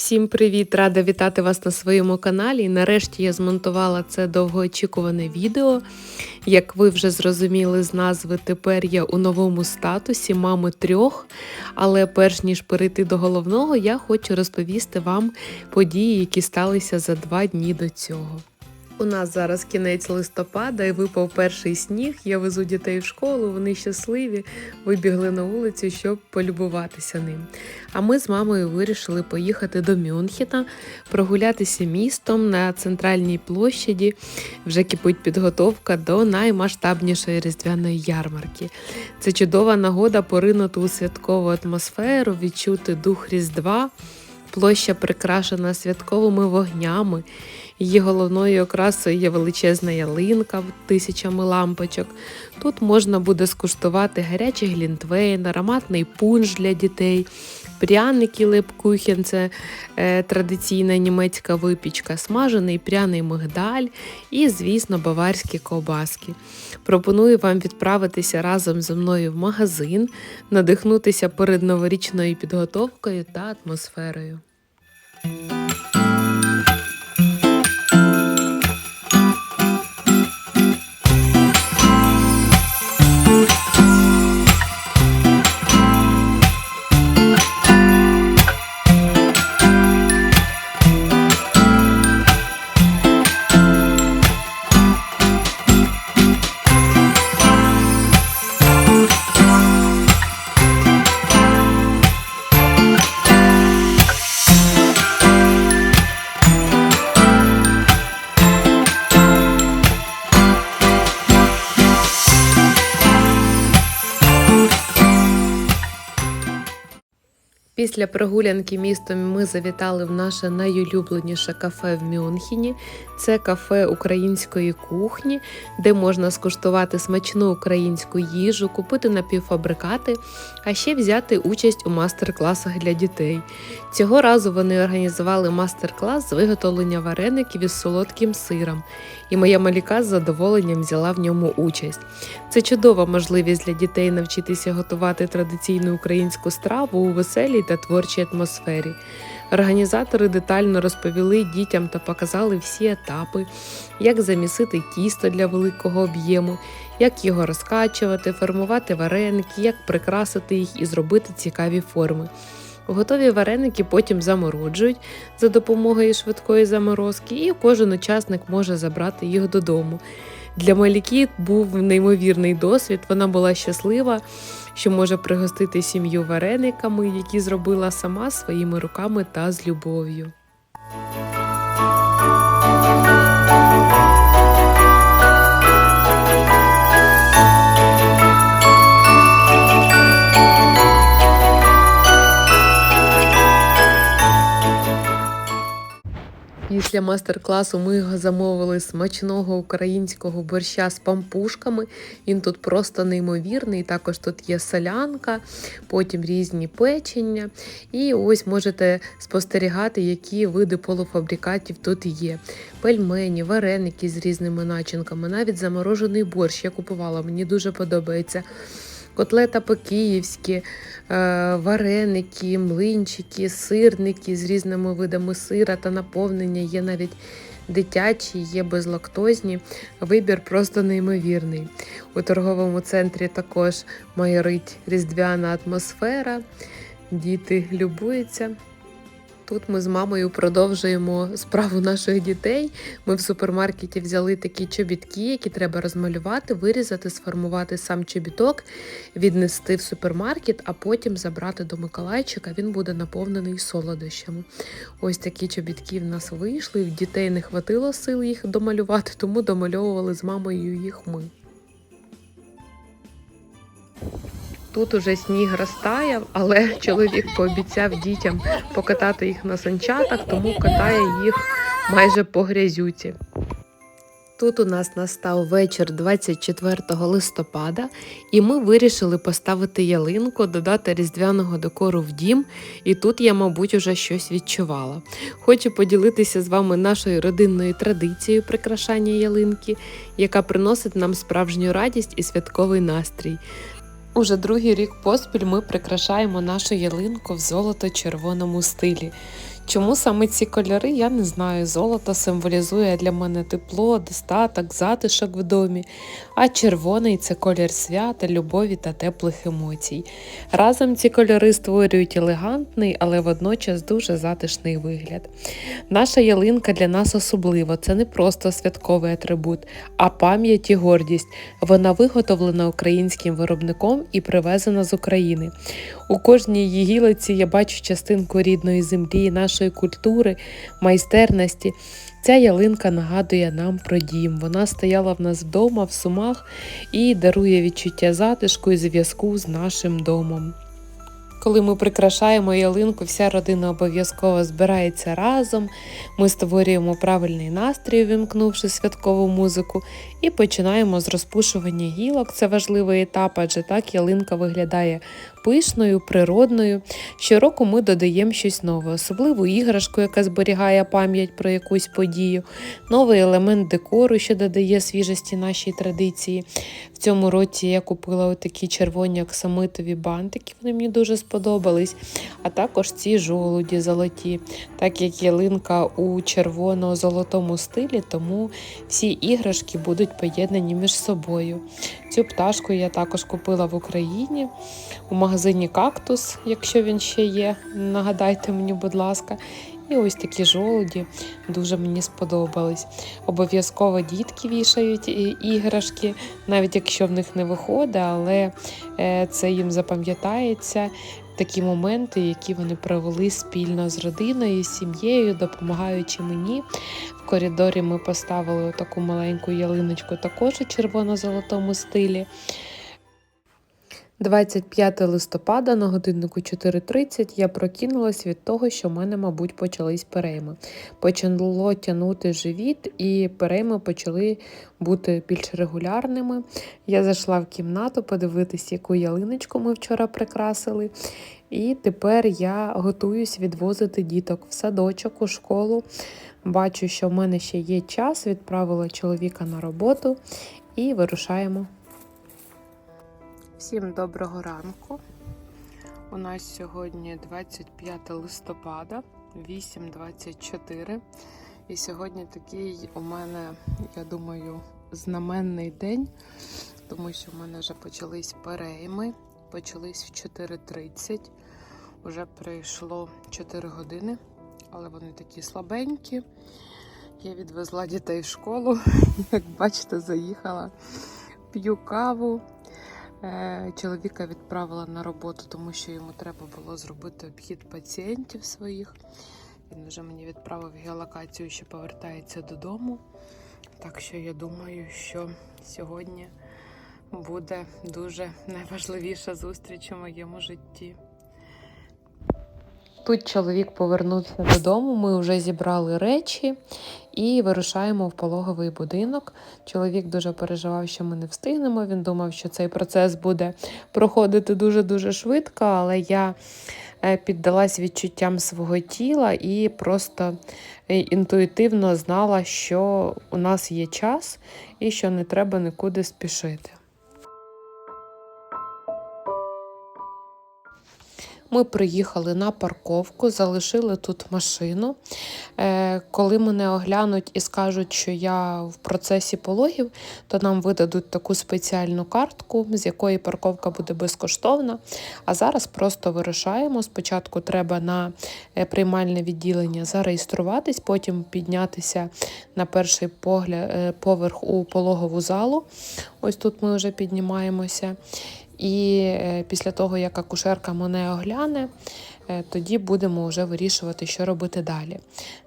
Всім привіт! Рада вітати вас на своєму каналі. Нарешті я змонтувала це довгоочікуване відео. Як ви вже зрозуміли з назви, тепер я у новому статусі мами трьох. Але перш ніж перейти до головного, я хочу розповісти вам події, які сталися за два дні до цього. У нас зараз кінець листопада і випав перший сніг. Я везу дітей в школу, вони щасливі, вибігли на вулицю, щоб полюбуватися ним. А ми з мамою вирішили поїхати до Мюнхена, прогулятися містом на центральній площаді. Вже кипить підготовка до наймасштабнішої різдвяної ярмарки. Це чудова нагода поринути у святкову атмосферу, відчути дух Різдва. Площа прикрашена святковими вогнями. Її головною окрасою є величезна ялинка тисячами лампочок. Тут можна буде скуштувати гарячий глінтвейн, ароматний пунш для дітей, пряники лепкухен, це е, традиційна німецька випічка, смажений пряний мигдаль і, звісно, баварські ковбаски. Пропоную вам відправитися разом зі мною в магазин, надихнутися перед новорічною підготовкою та атмосферою. Після прогулянки містом ми завітали в наше найулюбленіше кафе в Мюнхені. Це кафе української кухні, де можна скуштувати смачну українську їжу, купити напівфабрикати, а ще взяти участь у мастер-класах для дітей. Цього разу вони організували мастер-клас з виготовлення вареників із солодким сиром, і моя маліка з задоволенням взяла в ньому участь. Це чудова можливість для дітей навчитися готувати традиційну українську страву у веселій та творчій атмосфері. Організатори детально розповіли дітям та показали всі етапи, як замісити тісто для великого об'єму, як його розкачувати, формувати вареники, як прикрасити їх і зробити цікаві форми. Готові вареники потім замороджують за допомогою швидкої заморозки, і кожен учасник може забрати їх додому. Для Маліки був неймовірний досвід. Вона була щаслива, що може пригостити сім'ю варениками, які зробила сама своїми руками та з любов'ю. Після мастер-класу ми замовили смачного українського борща з пампушками. Він тут просто неймовірний. Також тут є солянка, потім різні печення. І ось можете спостерігати, які види полуфабрикатів тут є. Пельмені, вареники з різними начинками, навіть заморожений борщ. Я купувала, мені дуже подобається. Котлета по-київськи, е, вареники, млинчики, сирники з різними видами сира та наповнення. Є навіть дитячі, є безлактозні. Вибір просто неймовірний. У торговому центрі також майорить різдвяна атмосфера. Діти любуються. Тут ми з мамою продовжуємо справу наших дітей. Ми в супермаркеті взяли такі чобітки, які треба розмалювати, вирізати, сформувати сам чобіток, віднести в супермаркет, а потім забрати до Миколайчика. Він буде наповнений солодощами. Ось такі чобітки в нас вийшли. В дітей не хватило сил їх домалювати, тому домальовували з мамою їх ми. Тут уже сніг розтаяв, але чоловік пообіцяв дітям покатати їх на санчатах, тому катає їх майже по грязюці. Тут у нас настав вечір 24 листопада, і ми вирішили поставити ялинку, додати різдвяного декору в дім, і тут я, мабуть, уже щось відчувала. Хочу поділитися з вами нашою родинною традицією прикрашання ялинки, яка приносить нам справжню радість і святковий настрій. Уже другий рік поспіль ми прикрашаємо нашу ялинку в золото-червоному стилі. Чому саме ці кольори, я не знаю. Золото символізує для мене тепло, достаток, затишок в домі, а червоний це колір свята, любові та теплих емоцій. Разом ці кольори створюють елегантний, але водночас дуже затишний вигляд. Наша ялинка для нас особлива. Це не просто святковий атрибут, а пам'ять і гордість. Вона виготовлена українським виробником і привезена з України. У кожній її гілиці я бачу частинку рідної землі, нашої культури, майстерності. Ця ялинка нагадує нам про дім. Вона стояла в нас вдома, в сумах і дарує відчуття затишку і зв'язку з нашим домом. Коли ми прикрашаємо ялинку, вся родина обов'язково збирається разом. Ми створюємо правильний настрій, вимкнувши святкову музику, і починаємо з розпушування гілок. Це важливий етап, адже так ялинка виглядає пишною, природною. Щороку ми додаємо щось нове, особливу іграшку, яка зберігає пам'ять про якусь подію, новий елемент декору, що додає свіжості нашій традиції. В цьому році я купила отакі червоні оксамитові бантики, вони мені дуже сподобались. А також ці жолуді золоті, так як ялинка у червоно-золотому стилі, тому всі іграшки будуть поєднані між собою. Цю пташку я також купила в Україні у магазині Кактус, якщо він ще є. Нагадайте мені, будь ласка. І ось такі жолуді дуже мені сподобались. Обов'язково дітки вішають іграшки, навіть якщо в них не виходить, але е, це їм запам'ятається. Такі моменти, які вони провели спільно з родиною, сім'єю, допомагаючи мені. В коридорі ми поставили таку маленьку ялиночку, також у червоно-золотому стилі. 25 листопада на годиннику 4.30 я прокинулась від того, що в мене, мабуть, почались перейми. Почало тягнути живіт, і перейми почали бути більш регулярними. Я зайшла в кімнату подивитись, яку ялиночку ми вчора прикрасили. І тепер я готуюсь відвозити діток в садочок, у школу. Бачу, що в мене ще є час, відправила чоловіка на роботу і вирушаємо. Всім доброго ранку. У нас сьогодні 25 листопада, 8.24. І сьогодні такий у мене, я думаю, знаменний день, тому що в мене вже почались перейми. Почались в 4.30. Уже пройшло 4 години, але вони такі слабенькі. Я відвезла дітей в школу. Як бачите, заїхала, п'ю каву. Е, Чоловіка відправила на роботу, тому що йому треба було зробити обхід пацієнтів своїх. Він вже мені відправив геолокацію, що повертається додому. Так що я думаю, що сьогодні буде дуже найважливіша зустріч у моєму житті. Тут чоловік повернувся додому, ми вже зібрали речі і вирушаємо в пологовий будинок. Чоловік дуже переживав, що ми не встигнемо. Він думав, що цей процес буде проходити дуже-дуже швидко, але я е, піддалась відчуттям свого тіла і просто е, інтуїтивно знала, що у нас є час і що не треба нікуди спішити. Ми приїхали на парковку, залишили тут машину. Е, Коли мене оглянуть і скажуть, що я в процесі пологів, то нам видадуть таку спеціальну картку, з якої парковка буде безкоштовна. А зараз просто вирушаємо. Спочатку треба на е, приймальне відділення зареєструватись, потім піднятися на перший погляд, е, поверх у пологову залу. Ось тут ми вже піднімаємося. І е, після того, як акушерка мене огляне, е, тоді будемо вже вирішувати, що робити далі.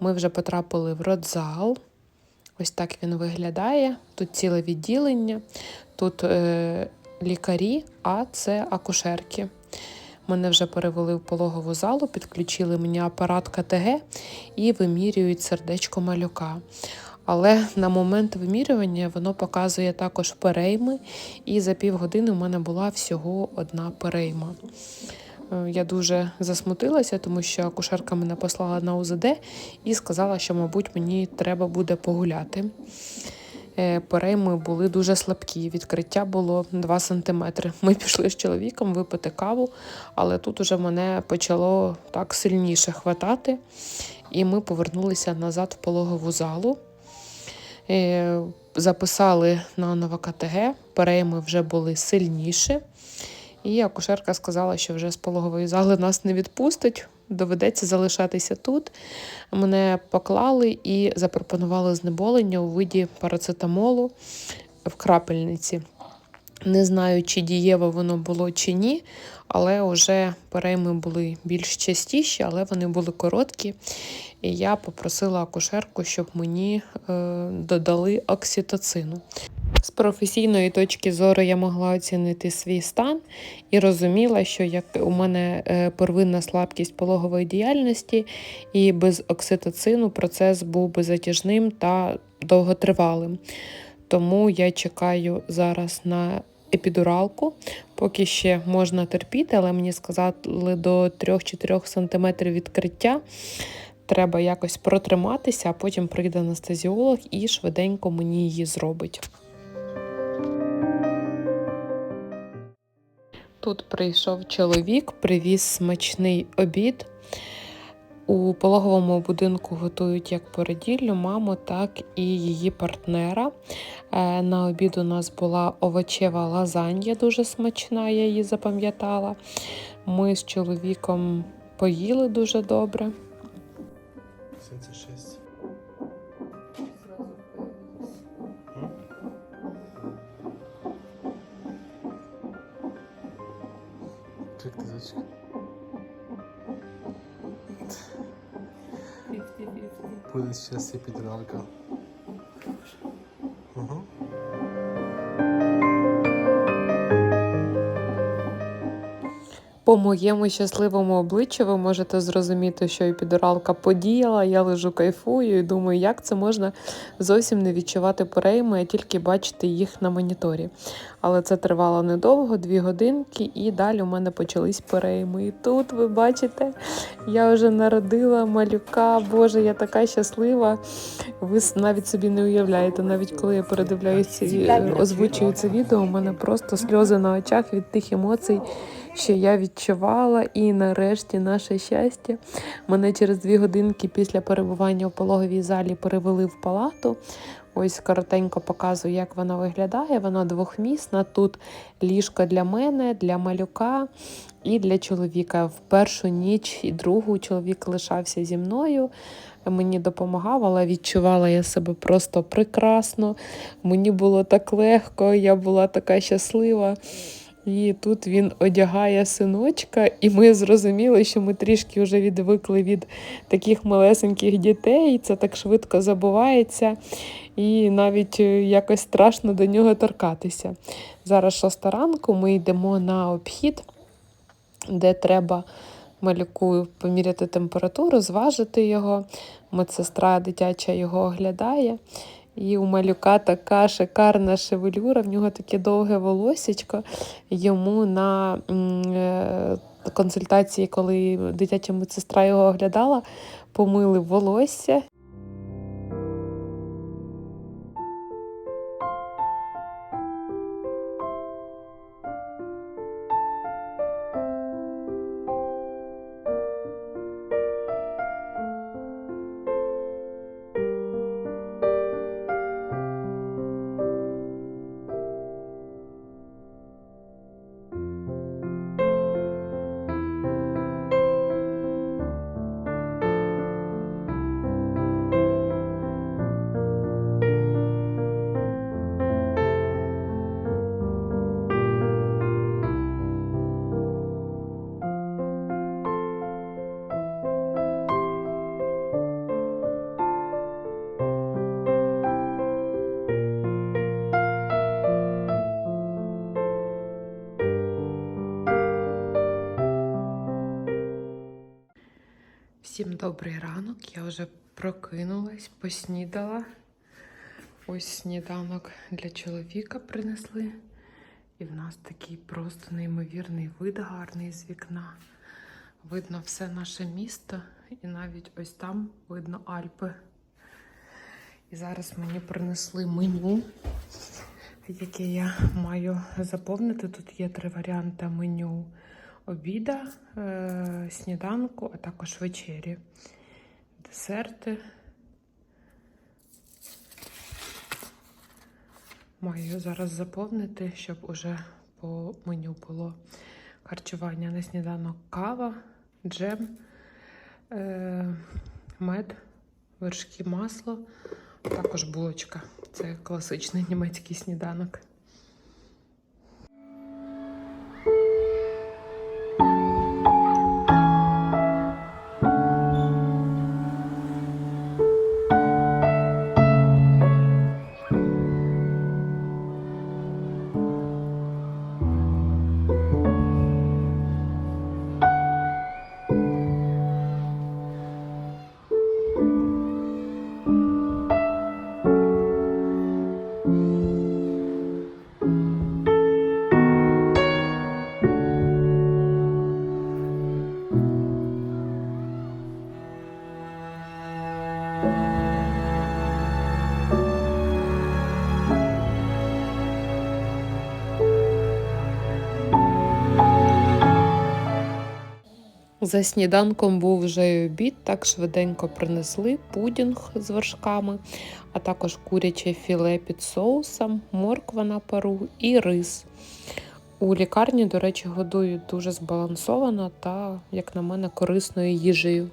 Ми вже потрапили в родзал. Ось так він виглядає. Тут ціле відділення, тут е, лікарі, а це акушерки. Мене вже перевели в пологову залу, підключили мені апарат КТГ і вимірюють сердечко малюка. Але на момент вимірювання воно показує також перейми, і за півгодини в мене була всього одна перейма. Е, Я дуже засмутилася, тому що акушерка мене послала на УЗД і сказала, що, мабуть, мені треба буде погуляти. е, перейми були дуже слабкі. Відкриття було 2 см. Ми пішли з чоловіком випити каву, але тут уже мене почало так сильніше хватати, і ми повернулися назад в пологову залу. Е, Записали на КТГ, перейми вже були сильніші. І акушерка сказала, що вже з пологової зали нас не відпустить, доведеться залишатися тут. Мене поклали і запропонували знеболення у виді парацетамолу в крапельниці. Не знаю, чи дієво воно було чи ні, але вже перейми були більш частіші, але вони були короткі. І я попросила акушерку, щоб мені е, додали окситоцину. З професійної точки зору я могла оцінити свій стан і розуміла, що як у мене е, первинна слабкість пологової діяльності, і без окситоцину процес був би затяжним та довготривалим. Тому я чекаю зараз на епідуралку. Поки ще можна терпіти, але мені сказали до 3-4 см відкриття. Треба якось протриматися, а потім прийде анестезіолог і швиденько мені її зробить. Тут прийшов чоловік, привіз смачний обід. У пологовому будинку готують як породіллю маму, так і її партнера. Е, На обід у нас була овочева лазанья, дуже смачна, я її запам'ятала. Ми з чоловіком поїли дуже добре. വിശ്വസിപ്പിക്കുന്ന ആൾക്കാർ По моєму щасливому обличчю ви можете зрозуміти, що епідуралка подіяла, я лежу кайфую і думаю, як це можна зовсім не відчувати перейми, а тільки бачити їх на моніторі. Але це тривало недовго, дві годинки, і далі у мене почались перейми. І тут ви бачите, я вже народила малюка. Боже, я така щаслива. Ви навіть собі не уявляєте, навіть коли я передивляюся озвучую це відео, у мене просто сльози на очах від тих емоцій що я відчувала, і нарешті наше щастя. Мене через дві годинки після перебування в пологовій залі перевели в палату. Ось коротенько показую, як вона виглядає. Вона двохмісна. Тут ліжко для мене, для малюка і для чоловіка. В першу ніч і другу чоловік лишався зі мною. Мені допомагав, але відчувала я себе просто прекрасно. Мені було так легко, я була така щаслива. І тут він одягає синочка, і ми зрозуміли, що ми трішки вже відвикли від таких малесеньких дітей. Це так швидко забувається, і навіть е, якось страшно до нього торкатися. Зараз шоста ранку ми йдемо на обхід, де треба малюку поміряти температуру, зважити його. Медсестра дитяча його оглядає. І у малюка така шикарна шевелюра, в нього таке довге волосечко. Йому на е, консультації, коли дитяча медсестра його оглядала, помили волосся. Добрий ранок. Я вже прокинулась, поснідала. Ось сніданок для чоловіка принесли. І в нас такий просто неймовірний вид гарний з вікна. Видно все наше місто, і навіть ось там видно Альпи. І зараз мені принесли меню, яке я маю заповнити. Тут є три варіанти меню обіда, е, сніданку, а також вечері, десерти. Маю зараз заповнити, щоб уже по меню було харчування на сніданок кава, джем, е, мед, вершки масло, також булочка. Це класичний німецький сніданок. За сніданком був вже й обід, так швиденько принесли пудінг з вершками, а також куряче філе під соусом, морква на пару і рис. У лікарні, до речі, годують дуже збалансовано та, як на мене, корисною їжею.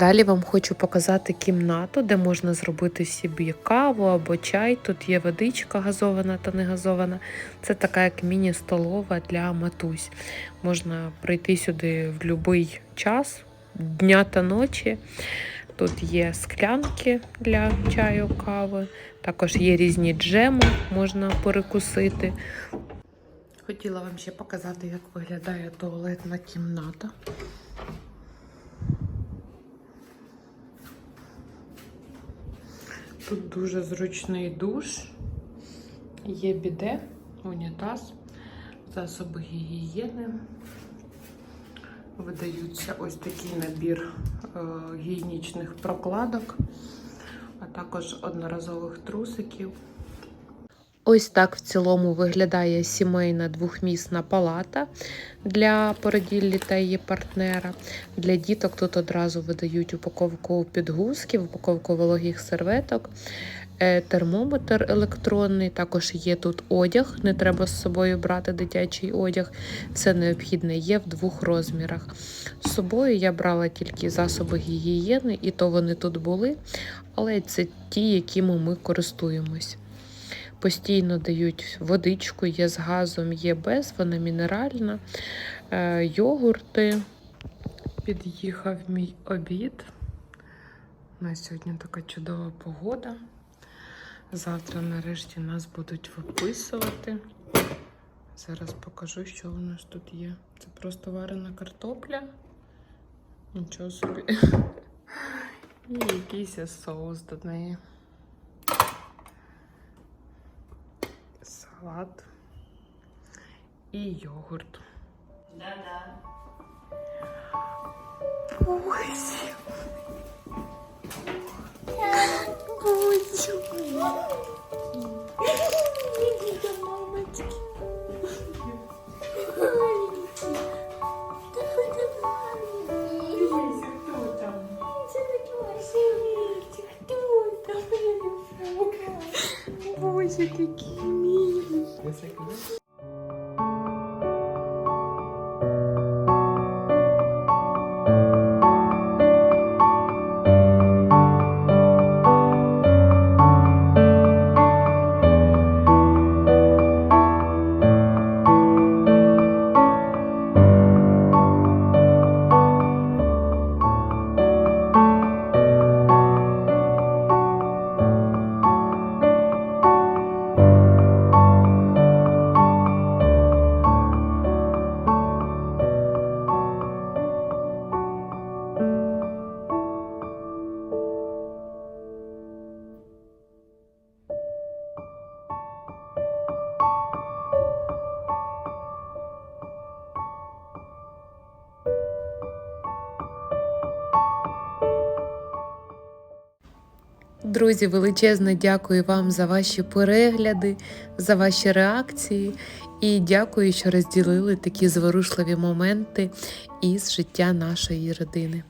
Далі вам хочу показати кімнату, де можна зробити собі каву або чай. Тут є водичка газована та не газована. Це така як міні-столова для матусь. Можна прийти сюди в будь-який час, дня та ночі. Тут є склянки для чаю, кави, також є різні джеми, можна перекусити. Хотіла вам ще показати, як виглядає туалетна кімната. Тут дуже зручний душ, є біде, унітаз, засоби гігієни. Видаються ось такий набір е, гігієнічних прокладок, а також одноразових трусиків. Ось так в цілому виглядає сімейна двохмісна палата для породіллі та її партнера. Для діток тут одразу видають упаковку підгузків, упаковку вологих серветок, е, термометр електронний. Також є тут одяг, не треба з собою брати дитячий одяг. Все необхідне є в двох розмірах. З собою я брала тільки засоби гігієни, і то вони тут були, але це ті, якими ми користуємось. Постійно дають водичку, є з газом, є без, вона мінеральна, е, йогурти. Під'їхав мій обід. У нас сьогодні така чудова погода. Завтра нарешті нас будуть виписувати. Зараз покажу, що у нас тут є. Це просто варена картопля. Нічого собі. І якийсь соус до неї. салат і йогурт. Да-да. Бузі. Бузі. Иди до después se quedó. Друзі, величезне дякую вам за ваші перегляди, за ваші реакції і дякую, що розділили такі зворушливі моменти із життя нашої родини.